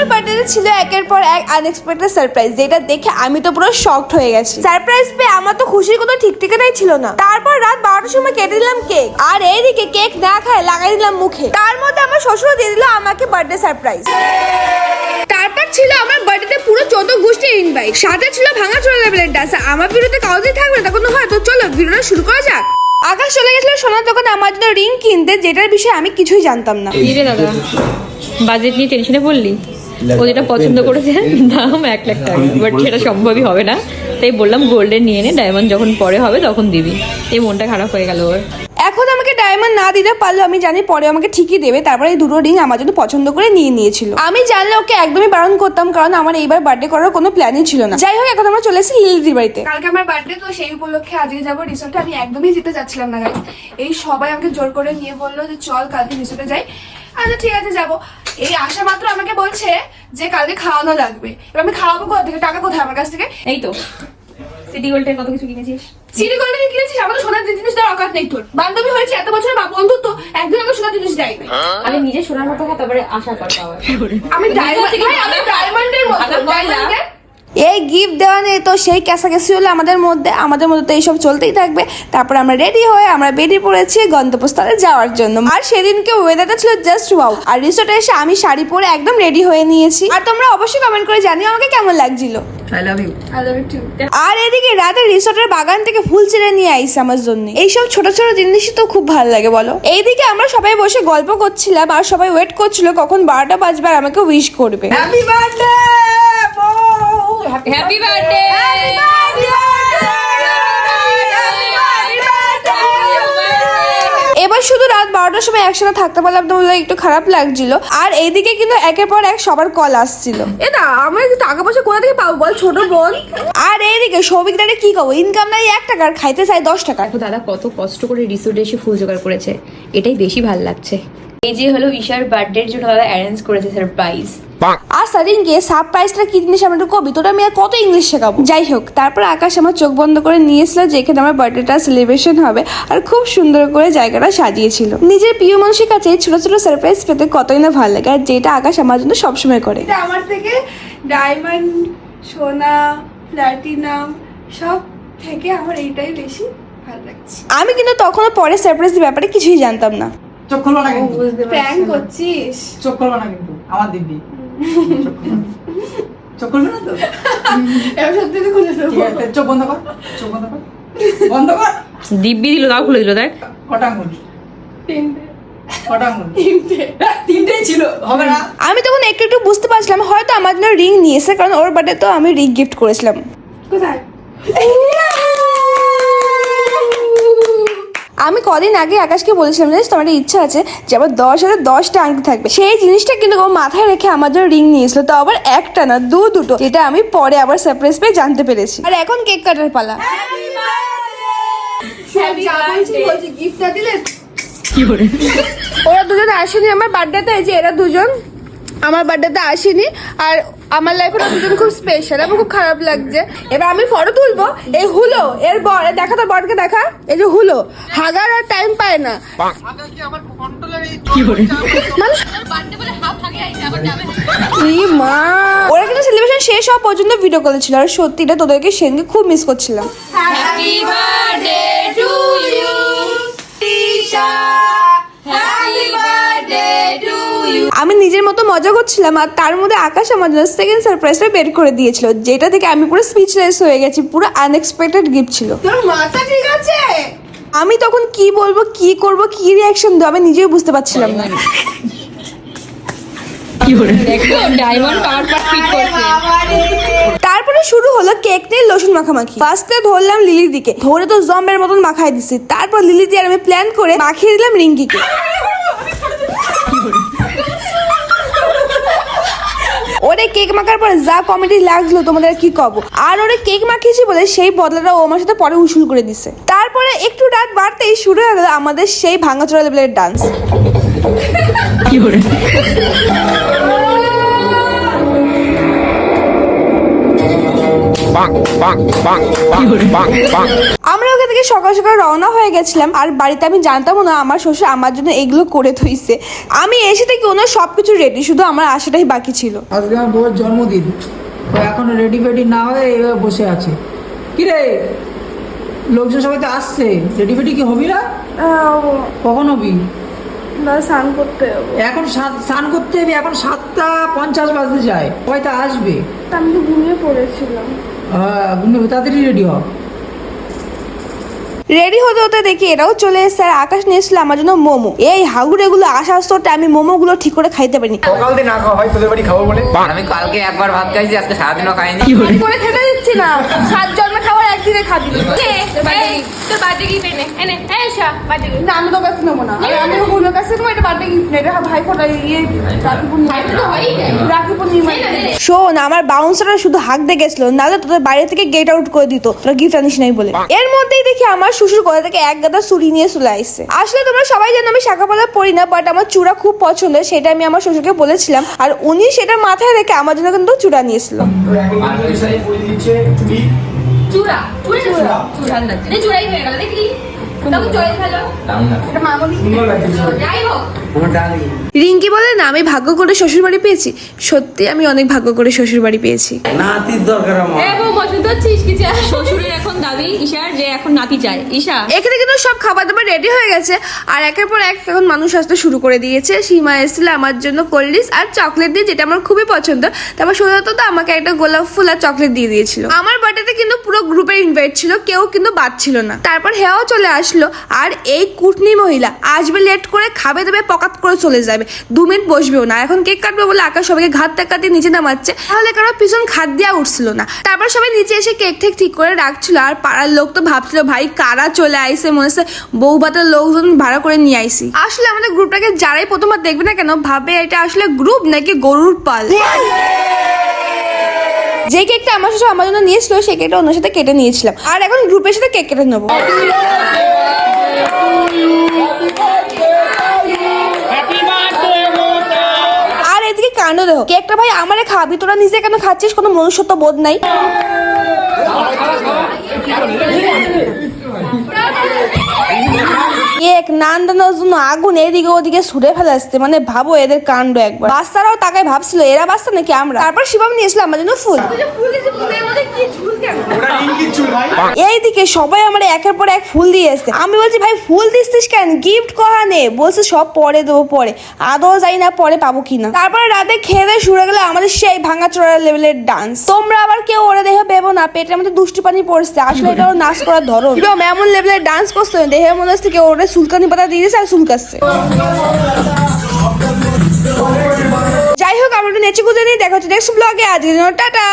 আমার বার্থডেতে ছিল একের পর এক আনএক্সপেক্টেড সারপ্রাইজ যেটা দেখে আমি তো পুরো শকড হয়ে গেছি। সারপ্রাইজ পেয়ে আমার তো খুশির কোনো ঠিক ঠিকানাই ছিল না। তারপর রাত বারোটার সময় কেটে দিলাম কেক আর এইদিকে কেক না খায় লাগাই দিলাম মুখে। তার মধ্যে আমার শ্বশুর দিয়ে দিল আমাকে বার্থডে সারপ্রাইজ তারপর ছিল আমার বার্থডেতে পুরো চোদ্দ গোষ্ঠীর ইনভাইট সাথে ছিল ভাঙা চোরা লেভেলের ডান্স আমার বিরুদ্ধে কাউজি থাকবে না, তখন হয় তো চলো ভিডিওটা শুরু করা যাক। আকাশ চলে গেছিল সোনার দোকানে আমার জন্য রিং কিনতে, যেটার বিষয়ে আমি কিছুই জানতাম না। বাজেট নিয়ে টেনশনে পড়লি? ও যেটা পছন্দ করেছে দাম এক লাখ টাকা। বাট সেটা সম্ভবই হবে না। তাই বললাম গোল্ডেন নিয়ে নে ডায়মন্ড যখন পরে হবে তখন দিবি। এই মনটা খারাপ হয়ে গেল ওর। এখন আমাকে ডায়মন্ড না দিতে পারলেও আমি জানি পরে আমাকে ঠিকই দেবে। তারপরে এই দুটো রিং আমার জন্য পছন্দ করে নিয়ে নিয়েছিল। আমি জানলে ওকে একদমই বারণ করতাম কারণ আমার এইবার বার্থডে করার কোনো প্ল্যানই ছিল না। যাই হোক এখন আমরা চলে এসেছি লিলিদির বাড়িতে। কালকে আমার বার্থডে তো সেই উপলক্ষে আজকে যাব রিসোর্টে আমি একদমই যেতে চাচ্ছিলাম না গাইজ এই সবাই আমাকে জোর করে নিয়ে বলল যে চল কালকে রিসোর্টে যাই। আচ্ছা ঠিক আছে যাব। এই আসা মাত্র আমাকে বলছে যে কালকে খাওয়ানো লাগবে। এবার আমি খাওয়াবো কোথা থেকে? টাকা কোথায় আমার কাছ থেকে? এই তো। সিটি গোল্ডের কত কিছু কিনেছিস? সিটি গোল্ডে কিনেছিস? আমার সোনার জিনিস দেওয়ার অকাত নেই তোর। বান্ধবী হয়েছে এত বছর বা বন্ধুত্ব একদিন আমাকে সোনার জিনিস দেয়। আমি নিজে সোনার মতো হয় তারপরে আশা করতে হবে আমি ডায়মন্ড আমি ডায়মন্ডের মতো এই গিফট দেওয়া নিয়ে তো সেই ক্যাসাকাসি হলো আমাদের মধ্যে আমাদের মধ্যে তো এইসব চলতেই থাকবে। তারপর আমরা রেডি হয়ে আমরা বেরিয়ে পড়েছি গন্তব্যস্থলে যাওয়ার জন্য। আর সেদিনকে ওয়েদারটা ছিল জাস্ট ওয়াও আর রিসোর্টে এসে আমি শাড়ি পরে একদম রেডি হয়ে নিয়েছি। আর তোমরা অবশ্যই কমেন্ট করে জানিও আমাকে কেমন লাগছিল। I love you I love you too আর এদিকে রাতে রিসোর্টের বাগান থেকে ফুল ছিঁড়ে নিয়ে আইস আমার জন্য। এইসব ছোট ছোট জিনিসই তো খুব ভালো লাগে বলো। এইদিকে আমরা সবাই বসে গল্প করছিলাম আর সবাই ওয়েট করছিল কখন বারোটা বাজবে আর আমাকে উইশ করবে। হ্যাপি বার্থডে হ্যাপি বার্থডে এবার শুধু রাত বারোটার সময় একসাথে থাকতে পারলাম তো বলে একটু খারাপ লাগছিল। আর এইদিকে কিন্তু একের পর এক সবার কল আসছিল। এটা আমরা কি টাকা পয়সা কোথা থেকে পাবো বল ছোট বোন? আর এইদিকে সৌভিক দাঁড়িয়ে কি করব? ইনকাম নাই এক টাকার খাইতে চাই দশ টাকা। দেখো দাদা কত কষ্ট করে রিসোর্টে এসে ফুল জোগাড় করেছে। এটাই বেশি ভালো লাগছে। এই যে হলো ঈশার বার্থডের জন্য দাদা অ্যারেঞ্জ করেছে সারপ্রাইজ আর সারিনকে সারপ্রাইজটা কি জিনিস আমি একটু কবি? তোরা আমি আর কত ইংলিশ শেখাবো? যাই হোক তারপর আকাশ আমার চোখ বন্ধ করে নিয়েছিল যেখানে আমার বার্থডেটা সেলিব্রেশন হবে আর খুব সুন্দর করে জায়গাটা সাজিয়েছিল। নিজের প্রিয় মানুষের কাছে ছোট ছোট সারপ্রাইজ পেতে কতই না ভালো লাগে আর যেটা আকাশ আমার জন্য সবসময় করে। আমার থেকে ডায়মন্ড সোনা প্ল্যাটিনাম সব থেকে আমার এইটাই বেশি ভালো লাগছে। আমি কিন্তু তখনও পরে সারপ্রাইজের ব্যাপারে কিছুই জানতাম না। চোখ খুলবো না কিন্তু। প্র্যাঙ্ক করছিস? চোখ খুলবো না কিন্তু আমার দিব্যি। চোখ খুলবো না। তো এবার সত্যি তো খুলে দেবো ঠিক আছে চোখ বন্ধ কর চোখ বন্ধ কর। বন্ধ কর। দিব্যি দিল তাও খুলে দিল দেখ। কটা আঙুল? তিনটে। আমি তখন একটু একটু বুঝতে পারছিলাম হয়তো আমার জন্য রিং নিয়েছে কারণ ওর বার্থডে তো আমি রিং গিফট করেছিলাম। কোথায়? আমি কদিন আগে আকাশকে বলেছিলাম জানিস তোমার একটা ইচ্ছা আছে যে আবার দশ হাজার দশটা আংটি থাকবে। সেই জিনিসটা কিন্তু ও মাথায় রেখে আমার জন্য রিং নিয়েছিল তো আবার একটা না দু দুটো যেটা আমি পরে আবার সারপ্রাইজ পেয়ে জানতে পেরেছি। আর এখন কেক কাটার পালা। গিফটটা দিলে? ওরা দুজন আসেনি আমার বার্থডেতে এই যে এরা দুজন। আমার বার্থডেতে আসেনি আর আমার লাইফে দুজন খুব স্পেশাল আমার খুব খারাপ লাগছে। এবার আমি ফটো তুলবো। এই হুলো, এর বর দেখা তো বরকে দেখা। এই যে হুলো, হাগার আর টাইম পায় না। মা। ওরা কিন্তু সেলিব্রেশন শেষ হওয়া পর্যন্ত ভিডিও কল ছিল। আর সত্যিটা তোদেরকে সেদিনকে খুব মিস করছিলাম। আমি নিজের মতো মজা করছিলাম আর তার মধ্যে আকাশ আমার জন্য সেকেন্ড সারপ্রাইজটা বের করে দিয়েছিল যেটা থেকে আমি পুরো স্পিচলেস হয়ে গেছি পুরো আনএক্সপেক্টেড গিফট ছিল। তোর মাথা ঠিক আছে? আমি তখন কি বলব কি করব কি রিয়াকশন দেবো আমি নিজেও বুঝতে পারছিলাম না। দেখো ডায়মন্ড পাওয়ার পর ফিট করছে। তারপরে শুরু হলো কেক নিয়ে লোশন মাখামাখি। ফার্স্টে ধরলাম লিলির দিকে ধরে তো জম্বের মতন মাখাই দিছি তারপর লিলি দিয়ে আর আমি প্ল্যান করে মাখিয়ে দিলাম রিঙ্কিকে। ওরে কেক মাখার পরে যা কমেডি লাগল, তোমাদের কি কব? আর ওরে কেক মাখিয়েছি বলে সেই বদলাটা ও আমার সাথে পরে উসুল করে দিছে। তারপরে একটু রাত বাড়তেই শুরু হয়ে গেল আমাদের সেই ভাঙাচোরা লেভেলের ডান্স আমরা ওখান থেকে সকাল সকাল রওনা হয়ে গেছিলাম আর বাড়িতে আমি জানতাম না আমার শ্বশুর আমার জন্য এগুলো করে থইছে। আমি এসে থেকে ওনার সবকিছু রেডি শুধু আমার আসাটাই বাকি ছিল। আজকে আমার বউয়ের জন্মদিন। ও এখনও রেডি ফেডি না হয়ে এইভাবে বসে আছে। কি রে লোকজন সবাই তো আসছে। রেডি ফেডি কি হবি না? কখন হবি? স্নান করতে যাব। এখন সাত- স্নান করতে হবে এখন সাতটা পঞ্চাশ বাজতে যায়। সবাই তো আসবে। আমি তো ঘুমিয়ে পড়েছিলাম। হ্যাঁ তাড়াতাড়ি রেডি হ রেডি হতে হতে দেখি এরাও চলে এসেছে আর আকাশ নিয়ে এসেছিল আমার জন্য মোমো। এই হাগুড়ে গুলো আসা আসতে আমি মোমো গুলো ঠিক করে খাইতে পারিনি। সকাল দিন না খাওয়া হয় তোদের বাড়ি খাব বলে? আমি কালকে একবার ভাত খাইছি আজকে সারাদিনও খাইনি। করে খেতে দিচ্ছি না। সাত জন্মে একদিনে খাবি। তোর বার্থডে গিফট এনে এনে হ্যাঁ এসা বার্থডে না আমি তো কাছে নেব না। আমি বলব কাছে নেব এটা বার্থডে গিফট এটা ভাই ফোটা ইয়ে রাখি পূর্ণিমা রাখি পূর্ণিমা শোন আমার বাউন্সাররা শুধু হাঁক দিয়ে গেছিল। নাহলে তোদের বাড়ি থেকে গেট আউট করে দিত। তোরা গিফট আনিস নাই বলে। এর মধ্যেই দেখি আমার শ্বশুর কোথা থেকে এক গাদা চুরি নিয়ে চলে আসছে। আসলে তোমরা সবাই জানো আমি শাখাপালা পড়ি না বাট আমার চূড়া খুব পছন্দের সেটা আমি আমার শ্বশুরকে বলেছিলাম। আর উনি সেটা মাথায় রেখে আমার জন্য কিন্তু চূড়া নিয়েছিল। চূড়া চূড়া চূড়া চূড়া না চূড়াই হয়ে গেল রিঙ্কি বলে না আমি ভাগ্য করে শ্বশুর বাড়ি পেয়েছি। সত্যি আমি অনেক ভাগ্য করে শ্বশুর বাড়ি পেয়েছি। নাতির দরকার শ্বশুরের এখন দাবি ঈশার যে এখন নাতি চায়। ঈশা? এখানে কিন্তু সব খাবার দাবার রেডি হয়ে গেছে। আর একের পর এক এখন মানুষ আসতে শুরু করে দিয়েছে। সীমা এসেছিল আমার জন্য কোল্ড ড্রিঙ্কস আর চকলেট দিয়ে যেটা আমার খুবই পছন্দ। তারপর সুজাত তো আমাকে একটা গোলাপ ফুল আর চকলেট দিয়ে দিয়েছিল। আমার বার্থডেতে কিন্তু পুরো গ্রুপের ইনভাইট ছিল কেউ কিন্তু বাদ ছিল না। তারপর হেয়াও চলে আসলো, আর এই কুটনি মহিলা আসবে লেট করে, খাবে দেবে, পকাত করে চলে যাবে। দু মিনিট বসবেও না। এখন কেক কাটবে বলে আকাশ সবাইকে ঘাত টাকা দিয়ে নিচে নামাচ্ছে। তাহলে কারও পিছন খাত দেওয়া উঠছিল না। তারপর সবাই নিচে এসে কেক ঠেক ঠিক করে রাখছিল। আর পাড়ার লোক তো ভাবছিল, ভাই, কারা চলে আইসে মনে হচ্ছে বউ ভাতের লোকজন ভাড়া করে নিয়ে আইসি আসলে আমাদের গ্রুপটাকে যারাই প্রথমবার দেখবে না কেন, ভাবে এটা আসলে গ্রুপ নাকি গরুর পাল। যে কেকটা আমার সাথে আমার জন্য নিয়েছিল সেই কেকটা অন্য সাথে কেটে নিয়েছিলাম। আর এখন গ্রুপের সাথে কেক কেটে নেব। আর এদিকে কাণ্ড দেখো কেকটা ভাই আমারে খাবি তোরা নিজে কেন খাচ্ছিস? কোনো মনুষ্যত্ব বোধ নাই। কেক নান জন্য আগুন এদিকে ওদিকে ছুড়ে ফেলে আসছে মানে ভাবো এদের কাণ্ড একবার। বাচ্চারাও তাকায় ভাবছিল এরা বাচ্চা নাকি আমরা? তারপর শিবাম নিয়েছিল আমার জন্য ফুল। এইদিকে সবাই আমার একের পর এক ফুল দিয়ে এসছে আমি বলছি ভাই ফুল দিচ্ছিস কেন? গিফট কহা নে? বলছে সব পরে দেবো পরে। আদৌ যাই না পরে পাবো কিনা। তারপরে রাতে খেয়ে দিয়ে শুরু গেলে আমাদের সেই ভাঙা চোরা লেভেলের ডান্স তোমরা আবার কেউ ওরে দেখে পেবো না পেটের মধ্যে দুষ্টি পানি পড়ছে। আসলে এটা নাচ করার ধরন। এমন লেভেলের ডান্স করছে দেখে মনে হচ্ছে কেউ ওরে সুলকানি পাতা দিয়ে দিয়েছে আর চুলকাচ্ছে। যাই হোক, আমরা নেচে কুদে নিয়ে দেখা হচ্ছে নেক্সট ব্লগে আজকের জন্য টাটা।